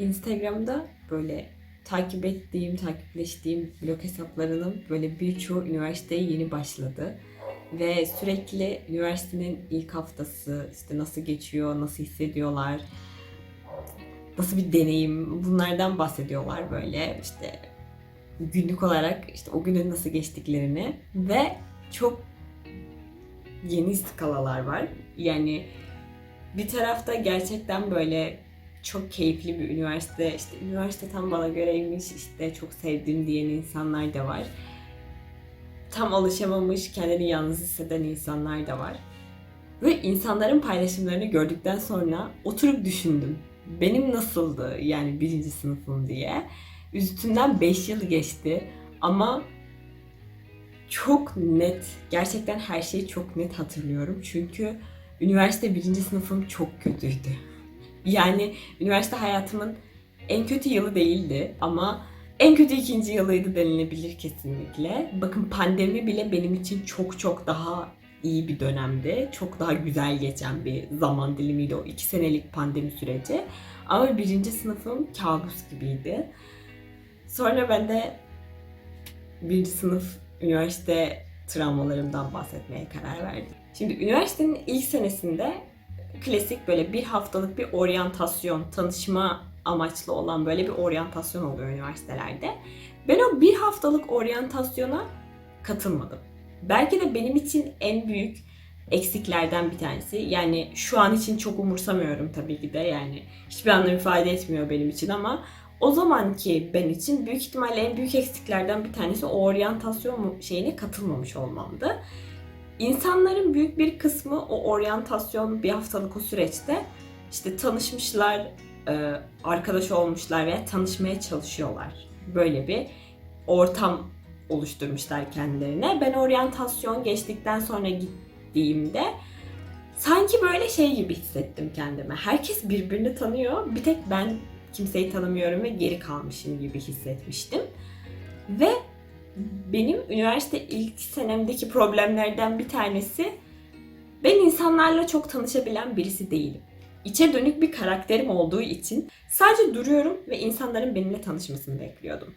Instagram'da böyle takip ettiğim, takipleştiğim blog hesaplarının böyle birçoğu üniversiteye yeni başladı. Ve sürekli üniversitenin ilk haftası, işte nasıl geçiyor, nasıl hissediyorlar, nasıl bir deneyim bunlardan bahsediyorlar böyle işte günlük olarak işte o günün nasıl geçtiklerini ve çok yeni skalalar var. Yani bir tarafta gerçekten böyle çok keyifli bir üniversite, işte üniversite tam bana göreymiş, işte çok sevdiğim diyen insanlar da var. Tam alışamamış, kendini yalnız hisseden insanlar da var. Ve insanların paylaşımlarını gördükten sonra oturup düşündüm. Benim nasıldı yani birinci sınıfım diye. Üstünden 5 yıl geçti ama çok net, gerçekten her şeyi çok net hatırlıyorum. Çünkü üniversite birinci sınıfım çok kötüydü. Yani üniversite hayatımın en kötü yılı değildi ama en kötü ikinci yılıydı denilebilir kesinlikle. Bakın pandemi bile benim için çok çok daha iyi bir dönemdi. Çok daha güzel geçen bir zaman dilimiydi o iki senelik pandemi süreci. Ama birinci sınıfım kabus gibiydi. Sonra ben de birinci sınıf üniversite travmalarımdan bahsetmeye karar verdim. Şimdi üniversitenin ilk senesinde klasik böyle bir haftalık bir oryantasyon, tanışma amaçlı olan böyle bir oryantasyon oluyor üniversitelerde. Ben o bir haftalık oryantasyona katılmadım. Belki de benim için en büyük eksiklerden bir tanesi. Yani şu an için çok umursamıyorum tabii ki de yani hiçbir anlam ifade etmiyor benim için ama o zamanki ben için büyük ihtimalle en büyük eksiklerden bir tanesi o oryantasyon şeyine katılmamış olmamdı. İnsanların büyük bir kısmı o oryantasyon bir haftalık o süreçte işte tanışmışlar, e, arkadaş olmuşlar veya tanışmaya çalışıyorlar. Böyle bir ortam oluşturmuşlar kendilerine. Ben oryantasyon geçtikten sonra gittiğimde sanki böyle şey gibi hissettim kendime. Herkes birbirini tanıyor. Bir tek ben kimseyi tanımıyorum ve geri kalmışım gibi hissetmiştim. Ve benim üniversite ilk senemdeki problemlerden bir tanesi ben insanlarla çok tanışabilen birisi değilim. İçe dönük bir karakterim olduğu için sadece duruyorum ve insanların benimle tanışmasını bekliyordum.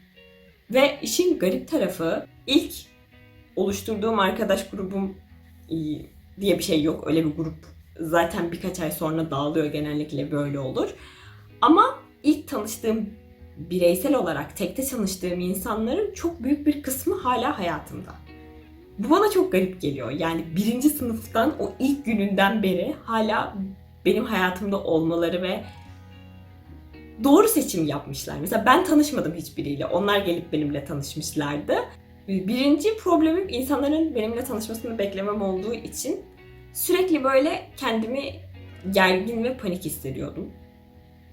Ve işin garip tarafı ilk oluşturduğum arkadaş grubum diye bir şey yok. Öyle bir grup zaten birkaç ay sonra dağılıyor genellikle böyle olur. Ama ilk tanıştığım bireysel olarak tekte tanıştığım insanların çok büyük bir kısmı hala hayatımda. Bu bana çok garip geliyor. Yani birinci sınıftan o ilk gününden beri hala benim hayatımda olmaları ve doğru seçim yapmışlar. Mesela ben tanışmadım hiçbiriyle. Onlar gelip benimle tanışmışlardı. Birinci problemim insanların benimle tanışmasını beklemem olduğu için sürekli böyle kendimi gergin ve panik hissediyordum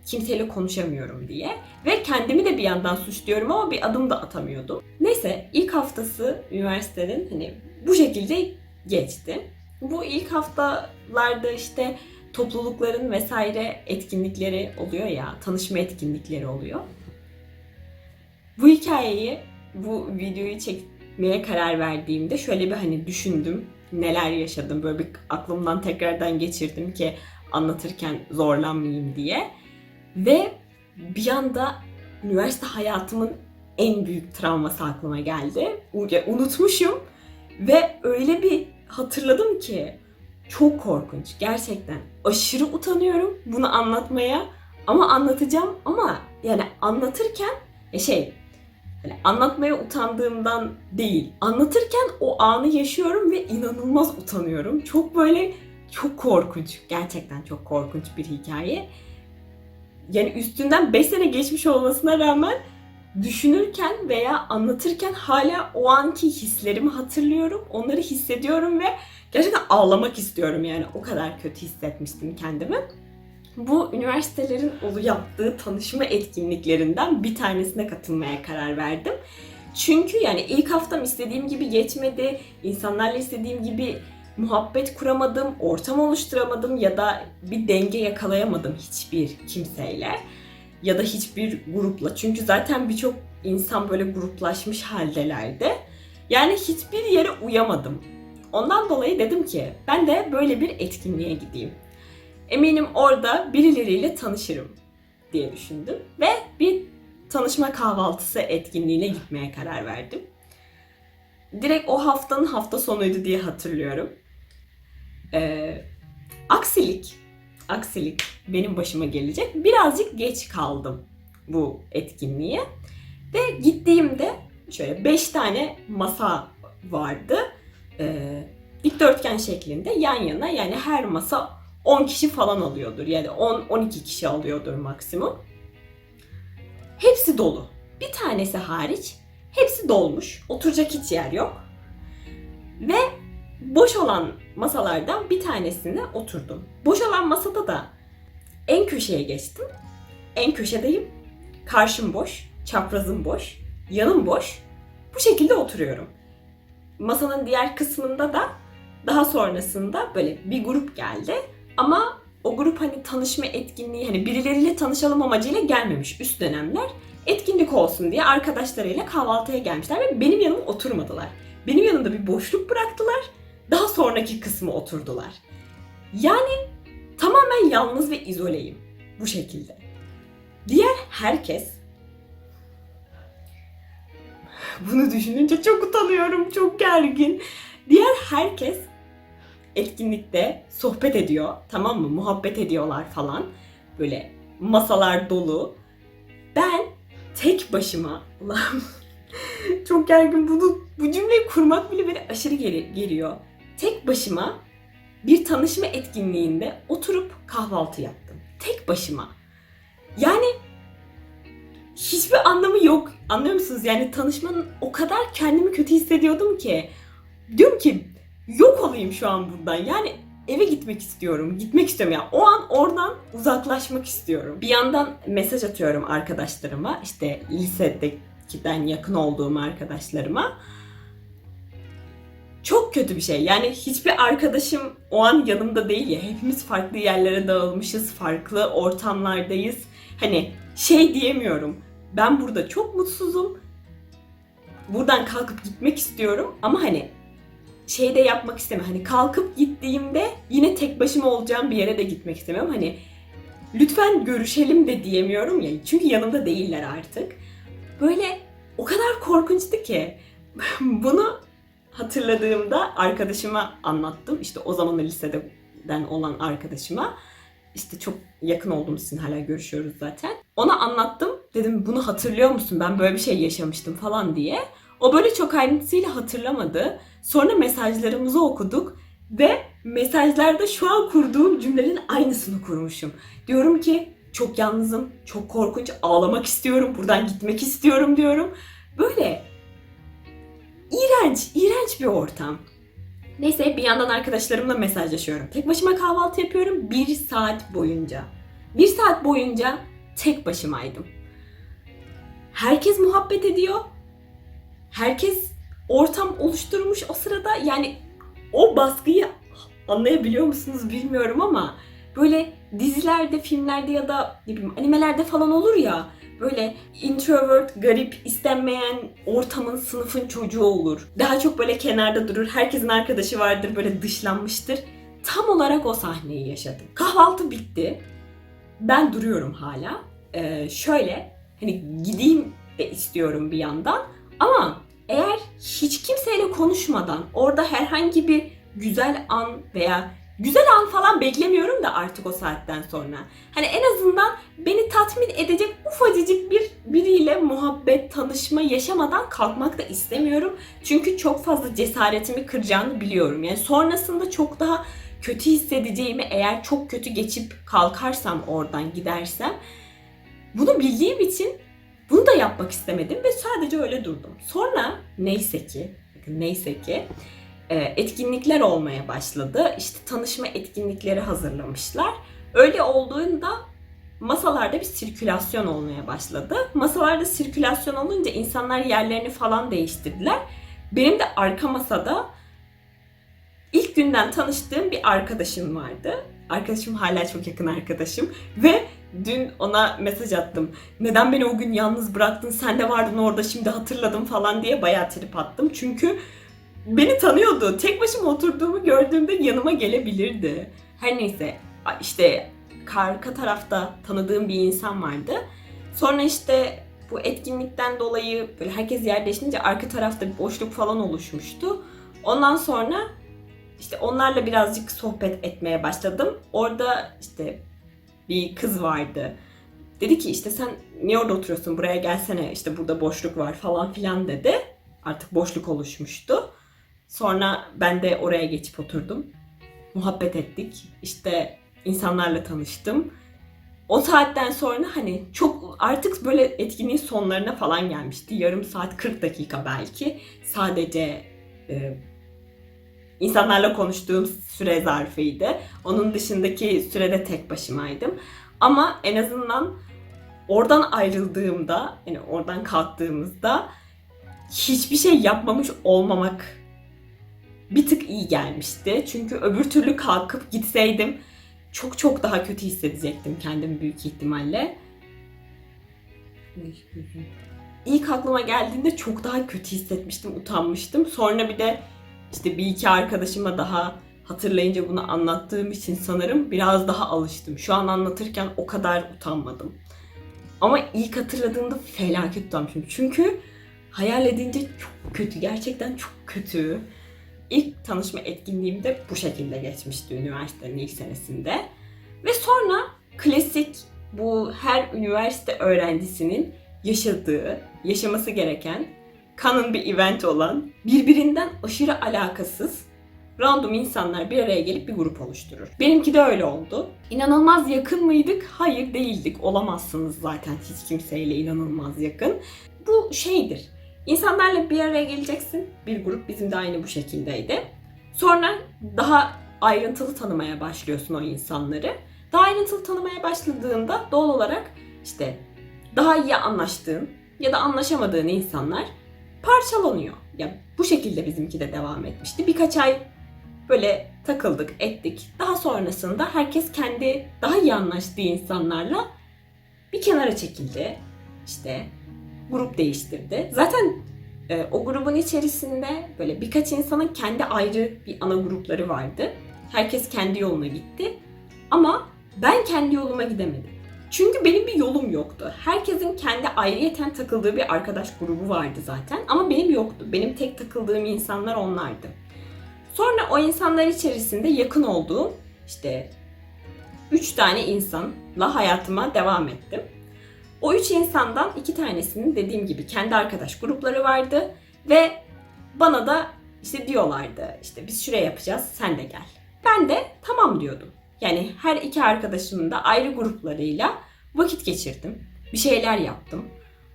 kimseyle konuşamıyorum diye. Ve kendimi de bir yandan suçluyorum ama bir adım da atamıyordum. Neyse ilk haftası üniversitenin hani bu şekilde geçti. Bu ilk haftalarda işte toplulukların vesaire etkinlikleri oluyor ya, tanışma etkinlikleri oluyor. Bu hikayeyi, bu videoyu çekmeye karar verdiğimde şöyle bir hani düşündüm. Neler yaşadım böyle bir aklımdan tekrardan geçirdim ki anlatırken zorlanmayayım diye. Ve bir anda üniversite hayatımın en büyük travması aklıma geldi. Unutmuşum ve öyle bir hatırladım ki çok korkunç gerçekten. Aşırı utanıyorum bunu anlatmaya ama anlatacağım ama yani anlatırken şey hani anlatmaya utandığımdan değil. Anlatırken o anı yaşıyorum ve inanılmaz utanıyorum. Çok böyle çok korkunç. Gerçekten çok korkunç bir hikaye yani üstünden 5 sene geçmiş olmasına rağmen düşünürken veya anlatırken hala o anki hislerimi hatırlıyorum. Onları hissediyorum ve gerçekten ağlamak istiyorum yani. O kadar kötü hissetmiştim kendimi. Bu üniversitelerin yaptığı tanışma etkinliklerinden bir tanesine katılmaya karar verdim. Çünkü yani ilk haftam istediğim gibi geçmedi. İnsanlarla istediğim gibi muhabbet kuramadım, ortam oluşturamadım ya da bir denge yakalayamadım hiçbir kimseyle ya da hiçbir grupla. Çünkü zaten birçok insan böyle gruplaşmış haldelerdi. Yani hiçbir yere uyamadım. Ondan dolayı dedim ki ben de böyle bir etkinliğe gideyim. Eminim orada birileriyle tanışırım. diye düşündüm ve bir tanışma kahvaltısı etkinliğine gitmeye karar verdim. Direkt o haftanın hafta sonuydu diye hatırlıyorum. Ee, aksilik, aksilik benim başıma gelecek. Birazcık geç kaldım bu etkinliğe. Ve gittiğimde şöyle 5 tane masa vardı. Ee, dikdörtgen şeklinde yan yana yani her masa 10 kişi falan alıyordur. Yani 10-12 kişi alıyordur maksimum. Hepsi dolu. Bir tanesi hariç hepsi dolmuş. Oturacak hiç yer yok. Ve boş olan masalardan bir tanesine oturdum. Boş olan masada da en köşeye geçtim. En köşedeyim. Karşım boş, çaprazım boş, yanım boş. Bu şekilde oturuyorum. Masanın diğer kısmında da daha sonrasında böyle bir grup geldi. Ama o grup hani tanışma etkinliği hani birileriyle tanışalım amacıyla gelmemiş üst dönemler. Etkinlik olsun diye arkadaşlarıyla kahvaltıya gelmişler ve benim yanıma oturmadılar. Benim yanımda bir boşluk bıraktılar. Daha sonraki kısmı oturdular. Yani tamamen yalnız ve izoleyim bu şekilde. Diğer herkes bunu düşününce çok utanıyorum, çok gergin. Diğer herkes etkinlikte sohbet ediyor, tamam mı? Muhabbet ediyorlar falan. Böyle masalar dolu. Ben tek başıma, ulan çok gergin bunu, bu cümleyi kurmak bile beni aşırı geri, geriyor. Tek başıma bir tanışma etkinliğinde oturup kahvaltı yaptım. Tek başıma. Yani hiçbir anlamı yok. Anlıyor musunuz? Yani tanışmanın o kadar kendimi kötü hissediyordum ki. Diyorum ki yok olayım şu an buradan. Yani eve gitmek istiyorum. Gitmek istiyorum ya. O an oradan uzaklaşmak istiyorum. Bir yandan mesaj atıyorum arkadaşlarıma. İşte lisedekiden yakın olduğum arkadaşlarıma. Çok kötü bir şey. Yani hiçbir arkadaşım o an yanımda değil ya. Hepimiz farklı yerlere dağılmışız. Farklı ortamlardayız. Hani şey diyemiyorum. Ben burada çok mutsuzum. Buradan kalkıp gitmek istiyorum ama hani şey de yapmak istemiyorum. Hani kalkıp gittiğimde yine tek başıma olacağım bir yere de gitmek istemiyorum. Hani lütfen görüşelim de diyemiyorum ya. Çünkü yanımda değiller artık. Böyle o kadar korkunçtu ki bunu hatırladığımda arkadaşıma anlattım. İşte o zaman liseden olan arkadaşıma. İşte çok yakın olduğumuz için hala görüşüyoruz zaten. Ona anlattım. Dedim bunu hatırlıyor musun? Ben böyle bir şey yaşamıştım falan diye. O böyle çok ayrıntısıyla hatırlamadı. Sonra mesajlarımızı okuduk ve mesajlarda şu an kurduğum cümlenin aynısını kurmuşum. Diyorum ki çok yalnızım, çok korkunç, ağlamak istiyorum, buradan gitmek istiyorum diyorum. Böyle iğrenç, iğrenç bir ortam. Neyse bir yandan arkadaşlarımla mesajlaşıyorum. Tek başıma kahvaltı yapıyorum bir saat boyunca. Bir saat boyunca tek başımaydım. Herkes muhabbet ediyor. Herkes ortam oluşturmuş o sırada. Yani o baskıyı anlayabiliyor musunuz bilmiyorum ama böyle dizilerde, filmlerde ya da ne bileyim animelerde falan olur ya böyle introvert, garip, istenmeyen ortamın, sınıfın çocuğu olur. Daha çok böyle kenarda durur, herkesin arkadaşı vardır, böyle dışlanmıştır. Tam olarak o sahneyi yaşadım. Kahvaltı bitti. Ben duruyorum hala. Ee, şöyle, hani gideyim de istiyorum bir yandan. Ama eğer hiç kimseyle konuşmadan orada herhangi bir güzel an veya güzel an falan beklemiyorum da artık o saatten sonra. Hani en azından beni tatmin edecek ufacıcık bir biriyle muhabbet, tanışma yaşamadan kalkmak da istemiyorum. Çünkü çok fazla cesaretimi kıracağını biliyorum. Yani sonrasında çok daha kötü hissedeceğimi eğer çok kötü geçip kalkarsam oradan gidersem bunu bildiğim için bunu da yapmak istemedim ve sadece öyle durdum. Sonra neyse ki, neyse ki etkinlikler olmaya başladı. İşte tanışma etkinlikleri hazırlamışlar. Öyle olduğunda masalarda bir sirkülasyon olmaya başladı. Masalarda sirkülasyon olunca insanlar yerlerini falan değiştirdiler. Benim de arka masada ilk günden tanıştığım bir arkadaşım vardı. Arkadaşım hala çok yakın arkadaşım ve dün ona mesaj attım. Neden beni o gün yalnız bıraktın? Sen de vardın orada şimdi hatırladım falan diye bayağı trip attım. Çünkü beni tanıyordu. Tek başıma oturduğumu gördüğümde yanıma gelebilirdi. Her neyse işte arka tarafta tanıdığım bir insan vardı. Sonra işte bu etkinlikten dolayı böyle herkes yer değiştirince arka tarafta bir boşluk falan oluşmuştu. Ondan sonra işte onlarla birazcık sohbet etmeye başladım. Orada işte bir kız vardı. Dedi ki işte sen niye orada oturuyorsun buraya gelsene işte burada boşluk var falan filan dedi. Artık boşluk oluşmuştu. Sonra ben de oraya geçip oturdum. Muhabbet ettik. İşte insanlarla tanıştım. O saatten sonra hani çok artık böyle etkinliğin sonlarına falan gelmişti. Yarım saat 40 dakika belki. Sadece e, insanlarla konuştuğum süre zarfıydı. Onun dışındaki sürede tek başımaydım. Ama en azından oradan ayrıldığımda, yani oradan kalktığımızda hiçbir şey yapmamış olmamak bir tık iyi gelmişti. Çünkü öbür türlü kalkıp gitseydim çok çok daha kötü hissedecektim kendimi büyük ihtimalle. İlk aklıma geldiğinde çok daha kötü hissetmiştim, utanmıştım. Sonra bir de işte bir iki arkadaşıma daha hatırlayınca bunu anlattığım için sanırım biraz daha alıştım. Şu an anlatırken o kadar utanmadım. Ama ilk hatırladığımda felaket utanmışım. Çünkü hayal edince çok kötü, gerçekten çok kötü. İlk tanışma etkinliğim de bu şekilde geçmişti üniversitenin ilk senesinde. Ve sonra klasik bu her üniversite öğrencisinin yaşadığı, yaşaması gereken kanın bir event olan birbirinden aşırı alakasız random insanlar bir araya gelip bir grup oluşturur. Benimki de öyle oldu. İnanılmaz yakın mıydık? Hayır değildik. Olamazsınız zaten hiç kimseyle inanılmaz yakın. Bu şeydir. İnsanlarla bir araya geleceksin. Bir grup bizim de aynı bu şekildeydi. Sonra daha ayrıntılı tanımaya başlıyorsun o insanları. Daha ayrıntılı tanımaya başladığında doğal olarak işte daha iyi anlaştığın ya da anlaşamadığın insanlar parçalanıyor. Ya bu şekilde bizimki de devam etmişti. Birkaç ay böyle takıldık, ettik. Daha sonrasında herkes kendi daha iyi anlaştığı insanlarla bir kenara çekildi. İşte grup değiştirdi. Zaten e, o grubun içerisinde böyle birkaç insanın kendi ayrı bir ana grupları vardı. Herkes kendi yoluna gitti. Ama ben kendi yoluma gidemedim. Çünkü benim bir yolum yoktu. Herkesin kendi ayrıyeten takıldığı bir arkadaş grubu vardı zaten. Ama benim yoktu. Benim tek takıldığım insanlar onlardı. Sonra o insanlar içerisinde yakın olduğum işte üç tane insanla hayatıma devam ettim. O üç insandan iki tanesinin dediğim gibi kendi arkadaş grupları vardı ve bana da işte diyorlardı işte biz şuraya yapacağız sen de gel. Ben de tamam diyordum. Yani her iki arkadaşımın da ayrı gruplarıyla vakit geçirdim. Bir şeyler yaptım.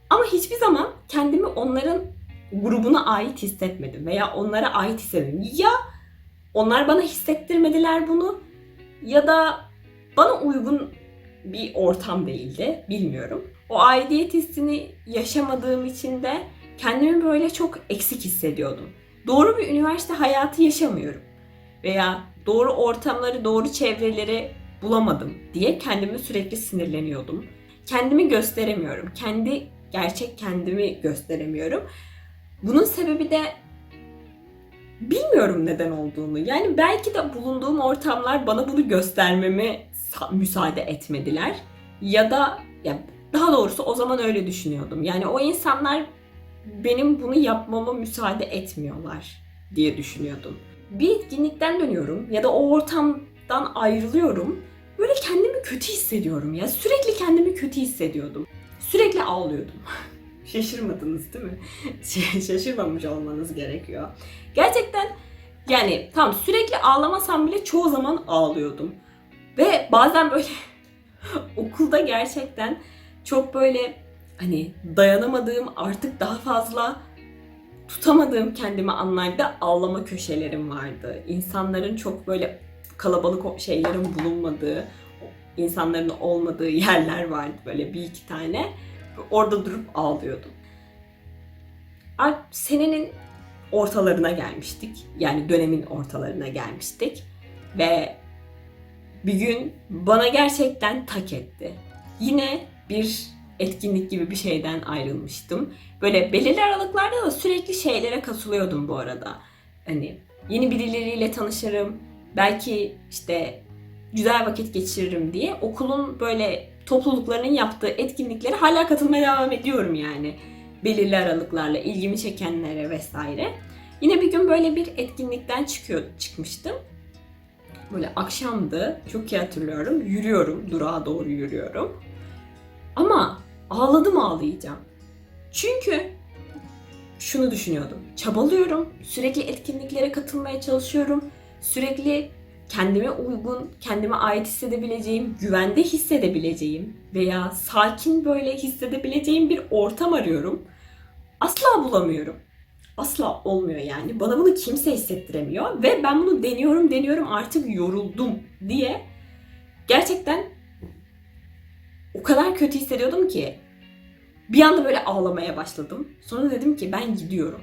Ama hiçbir zaman kendimi onların grubuna ait hissetmedim veya onlara ait hissetmedim. Ya onlar bana hissettirmediler bunu ya da bana uygun bir ortam değildi. Bilmiyorum. O aidiyet hissini yaşamadığım için de kendimi böyle çok eksik hissediyordum. Doğru bir üniversite hayatı yaşamıyorum. Veya doğru ortamları, doğru çevreleri bulamadım diye kendimi sürekli sinirleniyordum. Kendimi gösteremiyorum. Kendi gerçek kendimi gösteremiyorum. Bunun sebebi de bilmiyorum neden olduğunu. Yani belki de bulunduğum ortamlar bana bunu göstermeme müsaade etmediler. Ya da ya daha doğrusu o zaman öyle düşünüyordum. Yani o insanlar benim bunu yapmama müsaade etmiyorlar diye düşünüyordum. Bir etkinlikten dönüyorum ya da o ortamdan ayrılıyorum. Böyle kendimi kötü hissediyorum ya. Sürekli kendimi kötü hissediyordum. Sürekli ağlıyordum. Şaşırmadınız değil mi? Şaşırmamış olmanız gerekiyor. Gerçekten yani tam sürekli ağlamasam bile çoğu zaman ağlıyordum. Ve bazen böyle okulda gerçekten çok böyle hani dayanamadığım artık daha fazla tutamadığım kendimi anlarda ağlama köşelerim vardı. İnsanların çok böyle kalabalık şeylerin bulunmadığı, insanların olmadığı yerler vardı böyle bir iki tane. Orada durup ağlıyordum. Senenin ortalarına gelmiştik. Yani dönemin ortalarına gelmiştik. Ve bir gün bana gerçekten tak etti. Yine bir etkinlik gibi bir şeyden ayrılmıştım. Böyle belirli aralıklarda da sürekli şeylere katılıyordum bu arada. Hani yeni birileriyle tanışırım. Belki işte güzel vakit geçiririm diye okulun böyle topluluklarının yaptığı etkinliklere hala katılmaya devam ediyorum yani. Belirli aralıklarla ilgimi çekenlere vesaire. Yine bir gün böyle bir etkinlikten çıkıyor çıkmıştım. Böyle akşamdı. Çok iyi hatırlıyorum. Yürüyorum. Durağa doğru yürüyorum. Ama ağladım ağlayacağım. Çünkü şunu düşünüyordum. Çabalıyorum. Sürekli etkinliklere katılmaya çalışıyorum. Sürekli kendime uygun, kendime ait hissedebileceğim, güvende hissedebileceğim veya sakin böyle hissedebileceğim bir ortam arıyorum. Asla bulamıyorum. Asla olmuyor yani. Bana bunu kimse hissettiremiyor ve ben bunu deniyorum, deniyorum artık yoruldum diye gerçekten kadar kötü hissediyordum ki bir anda böyle ağlamaya başladım. Sonra dedim ki ben gidiyorum.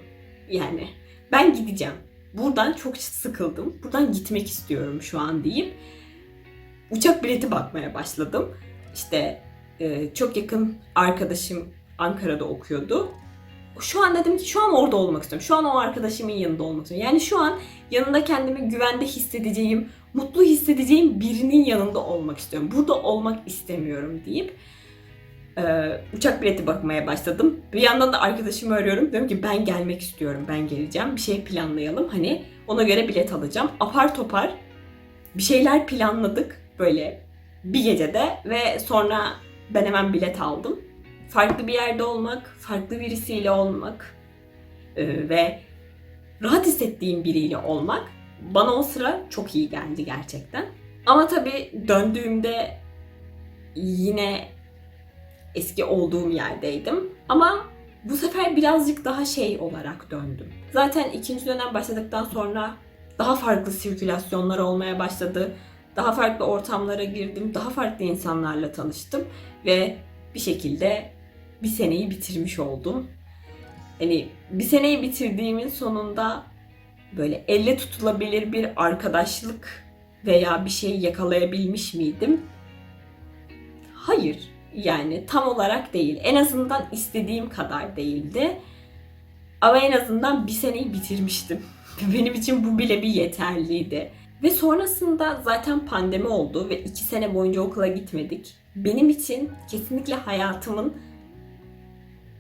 Yani ben gideceğim. Buradan çok sıkıldım. Buradan gitmek istiyorum şu an deyip uçak bileti bakmaya başladım. İşte e, çok yakın arkadaşım Ankara'da okuyordu. Şu an dedim ki şu an orada olmak istiyorum. Şu an o arkadaşımın yanında olmak istiyorum. Yani şu an yanında kendimi güvende hissedeceğim, mutlu hissedeceğim birinin yanında olmak istiyorum. Burada olmak istemiyorum deyip e, uçak bileti bakmaya başladım. Bir yandan da arkadaşımı arıyorum. Diyorum ki ben gelmek istiyorum, ben geleceğim. Bir şey planlayalım. Hani ona göre bilet alacağım. Apar topar bir şeyler planladık böyle bir gecede ve sonra ben hemen bilet aldım. Farklı bir yerde olmak, farklı birisiyle olmak e, ve rahat hissettiğim biriyle olmak bana o sıra çok iyi geldi gerçekten. Ama tabii döndüğümde yine eski olduğum yerdeydim. Ama bu sefer birazcık daha şey olarak döndüm. Zaten ikinci dönem başladıktan sonra daha farklı sirkülasyonlar olmaya başladı. Daha farklı ortamlara girdim. Daha farklı insanlarla tanıştım. Ve bir şekilde bir seneyi bitirmiş oldum. Hani bir seneyi bitirdiğimin sonunda böyle elle tutulabilir bir arkadaşlık veya bir şey yakalayabilmiş miydim? Hayır. Yani tam olarak değil. En azından istediğim kadar değildi. Ama en azından bir seneyi bitirmiştim. Benim için bu bile bir yeterliydi. Ve sonrasında zaten pandemi oldu ve iki sene boyunca okula gitmedik. Benim için kesinlikle hayatımın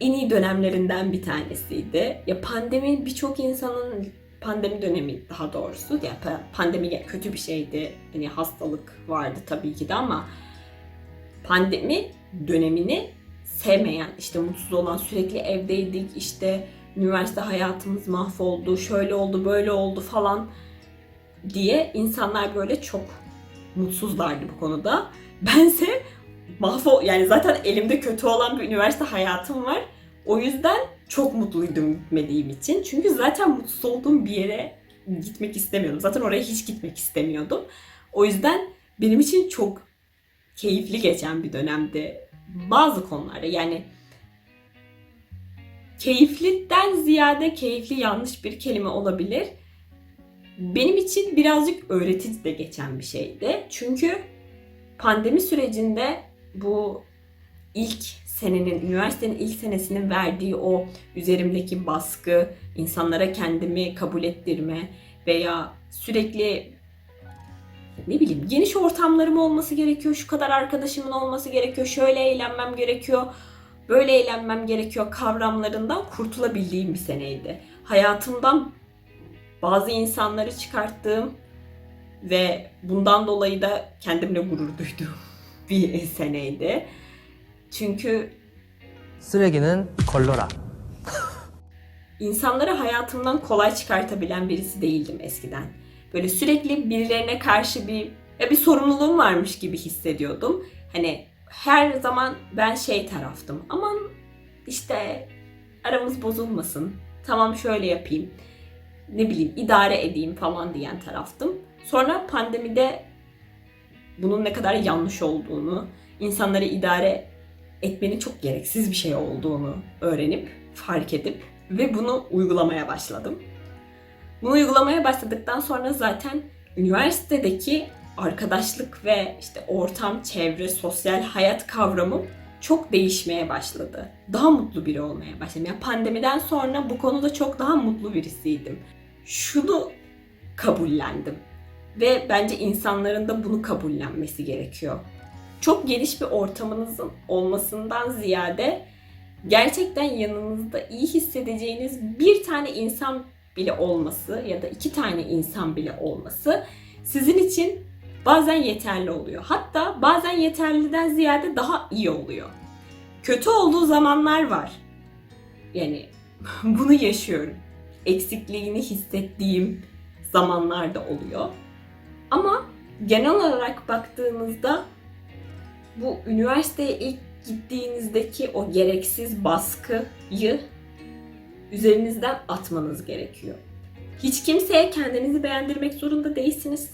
en iyi dönemlerinden bir tanesiydi. Ya pandemi birçok insanın pandemi dönemi daha doğrusu ya pandemi kötü bir şeydi. Hani hastalık vardı tabii ki de ama pandemi dönemini sevmeyen, işte mutsuz olan, sürekli evdeydik, işte üniversite hayatımız mahvoldu, şöyle oldu, böyle oldu falan diye insanlar böyle çok mutsuzlardı bu konuda. Bense mahvol yani zaten elimde kötü olan bir üniversite hayatım var. O yüzden çok mutluydum gitmediğim için. Çünkü zaten mutsuz olduğum bir yere gitmek istemiyordum. Zaten oraya hiç gitmek istemiyordum. O yüzden benim için çok keyifli geçen bir dönemdi bazı konularda. Yani keyifliden ziyade keyifli yanlış bir kelime olabilir. Benim için birazcık öğretici de geçen bir şeydi. Çünkü pandemi sürecinde bu ilk senenin, üniversitenin ilk senesinin verdiği o üzerimdeki baskı, insanlara kendimi kabul ettirme veya sürekli ne bileyim geniş ortamlarım olması gerekiyor, şu kadar arkadaşımın olması gerekiyor, şöyle eğlenmem gerekiyor, böyle eğlenmem gerekiyor kavramlarından kurtulabildiğim bir seneydi. Hayatımdan bazı insanları çıkarttığım ve bundan dolayı da kendimle gurur duyduğum bir seneydi. Çünkü 쓰레기는 걸러라. insanları hayatımdan kolay çıkartabilen birisi değildim eskiden. Böyle sürekli birilerine karşı bir ya bir sorumluluğum varmış gibi hissediyordum. Hani her zaman ben şey taraftım. Aman işte aramız bozulmasın. Tamam şöyle yapayım. Ne bileyim idare edeyim falan diyen taraftım. Sonra pandemide bunun ne kadar yanlış olduğunu, insanları idare etmenin çok gereksiz bir şey olduğunu öğrenip, fark edip ve bunu uygulamaya başladım. Bunu uygulamaya başladıktan sonra zaten üniversitedeki arkadaşlık ve işte ortam, çevre, sosyal hayat kavramım çok değişmeye başladı. Daha mutlu biri olmaya başladım. Yani pandemiden sonra bu konuda çok daha mutlu birisiydim. Şunu kabullendim. Ve bence insanların da bunu kabullenmesi gerekiyor. Çok geniş bir ortamınızın olmasından ziyade gerçekten yanınızda iyi hissedeceğiniz bir tane insan bile olması ya da iki tane insan bile olması sizin için bazen yeterli oluyor. Hatta bazen yeterliden ziyade daha iyi oluyor. Kötü olduğu zamanlar var. Yani bunu yaşıyorum. Eksikliğini hissettiğim zamanlarda oluyor. Ama genel olarak baktığımızda bu üniversiteye ilk gittiğinizdeki o gereksiz baskıyı üzerinizden atmanız gerekiyor. Hiç kimseye kendinizi beğendirmek zorunda değilsiniz.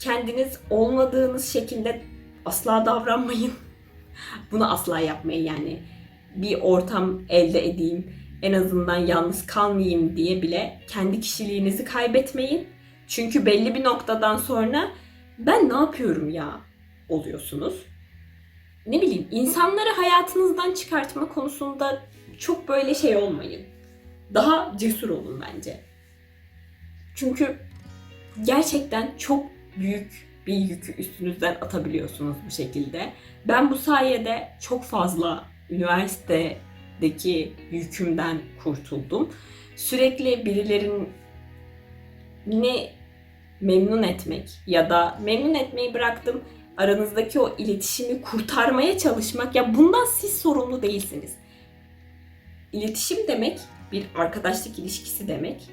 Kendiniz olmadığınız şekilde asla davranmayın. Bunu asla yapmayın yani. Bir ortam elde edeyim, en azından yalnız kalmayayım diye bile kendi kişiliğinizi kaybetmeyin. Çünkü belli bir noktadan sonra ben ne yapıyorum ya oluyorsunuz. Ne bileyim insanları hayatınızdan çıkartma konusunda çok böyle şey olmayın. Daha cesur olun bence. Çünkü gerçekten çok büyük bir yükü üstünüzden atabiliyorsunuz bu şekilde. Ben bu sayede çok fazla üniversitedeki yükümden kurtuldum. Sürekli birilerini memnun etmek ya da memnun etmeyi bıraktım aranızdaki o iletişimi kurtarmaya çalışmak ya bundan siz sorumlu değilsiniz. İletişim demek bir arkadaşlık ilişkisi demek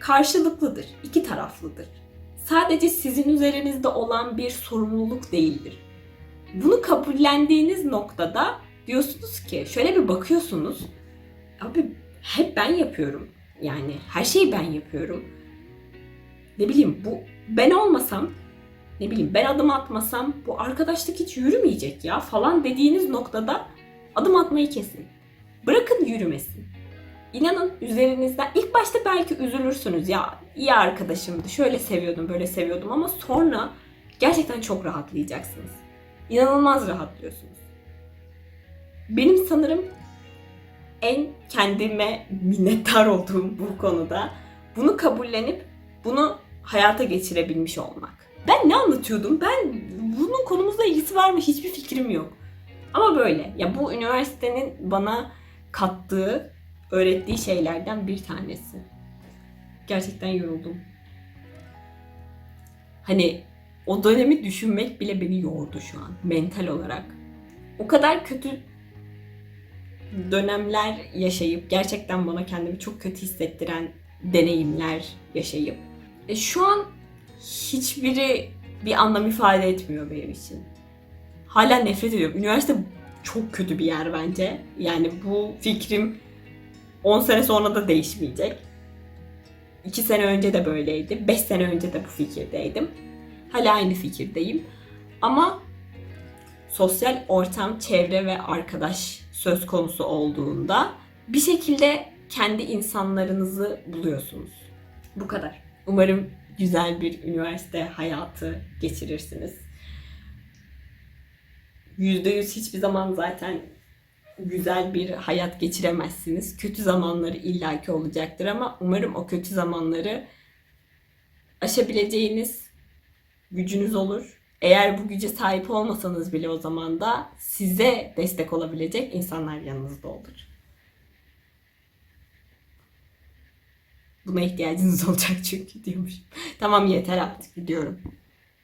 karşılıklıdır, iki taraflıdır. Sadece sizin üzerinizde olan bir sorumluluk değildir. Bunu kabullendiğiniz noktada diyorsunuz ki şöyle bir bakıyorsunuz. Abi hep ben yapıyorum. Yani her şeyi ben yapıyorum. Ne bileyim bu ben olmasam ne bileyim ben adım atmasam bu arkadaşlık hiç yürümeyecek ya falan dediğiniz noktada adım atmayı kesin. Bırakın yürümesin. İnanın üzerinizden ilk başta belki üzülürsünüz ya iyi arkadaşımdı şöyle seviyordum böyle seviyordum ama sonra gerçekten çok rahatlayacaksınız. İnanılmaz rahatlıyorsunuz. Benim sanırım en kendime minnettar olduğum bu konuda bunu kabullenip bunu hayata geçirebilmiş olmak. Ben ne anlatıyordum? Ben bunun konumuzla ilgisi var mı? Hiçbir fikrim yok. Ama böyle. Ya bu üniversitenin bana kattığı, öğrettiği şeylerden bir tanesi. Gerçekten yoruldum. Hani o dönemi düşünmek bile beni yordu şu an mental olarak. O kadar kötü dönemler yaşayıp gerçekten bana kendimi çok kötü hissettiren deneyimler yaşayıp e, şu an hiçbiri bir anlam ifade etmiyor benim için. Hala nefret ediyorum. Üniversite çok kötü bir yer bence. Yani bu fikrim 10 sene sonra da değişmeyecek. 2 sene önce de böyleydi. 5 sene önce de bu fikirdeydim. Hala aynı fikirdeyim. Ama sosyal ortam, çevre ve arkadaş söz konusu olduğunda bir şekilde kendi insanlarınızı buluyorsunuz. Bu kadar. Umarım güzel bir üniversite hayatı geçirirsiniz. %100 hiçbir zaman zaten güzel bir hayat geçiremezsiniz. Kötü zamanları illaki olacaktır ama umarım o kötü zamanları aşabileceğiniz gücünüz olur. Eğer bu güce sahip olmasanız bile o zaman da size destek olabilecek insanlar yanınızda olur. Buna ihtiyacınız olacak çünkü diyormuş. Tamam yeter artık gidiyorum.